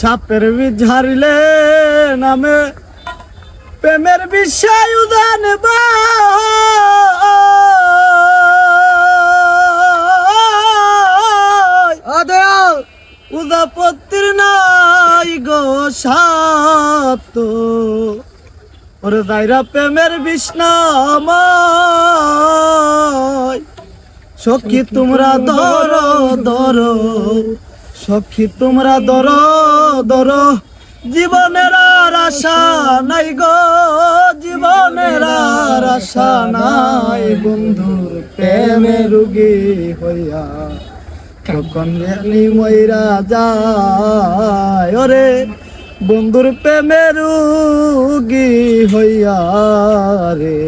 সাপের বীজ ঝাড়িলে নামে প্রেমের বিষয় উদান দয়াল উদাপত্তির নাই গো সাত ওরে দায়রা প্রেমের বিষ্ণাময় সখী তোমরা ধর ধর। সখী তোমরা ধর ধর জীবনের আশা নাই গো, জীবনের আশা নাই বন্ধুর প্রেমে রুগী হইয়া। কখন জানি ময়রা যায়, ওরে বন্ধুর প্রেমের রুগী হইয়া রে,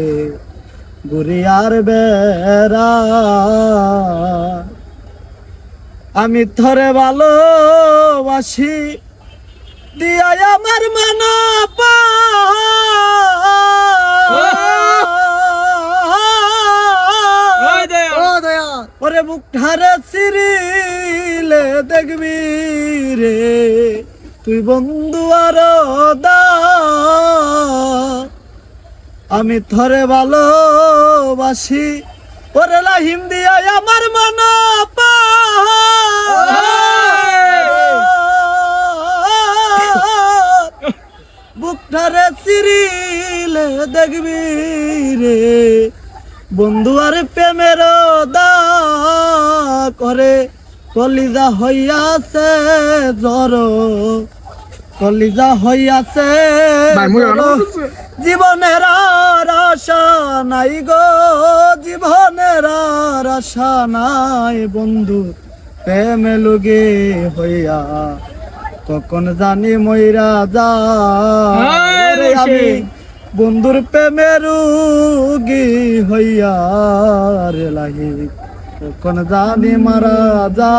গুরিয়ার বেড়া। আমি থরে ভালোবাসি দিয়াই আমার মানা ওরে মুখারে সিরিলে দেখবি রে। তুই বন্ধু আর দা। আমি থরে ভালোবাসি। ওরে লাহিম দিয়া আমার মন বুকটারে সিরিলে দেখবি রে। বন্ধু আর প্রেমের দা করে কলিজা হইয়াছে জ্বর। কলিজা হইয়াছে জীবনের আশা নাই গো জীবনের আশা নাই বন্ধু। প্রেমে লুগে হইয়া কখন জানি ময়রা যা আমি। বন্ধুর প্রেমের রুগী হইয়া রে লাগি কখন জানি মারা যা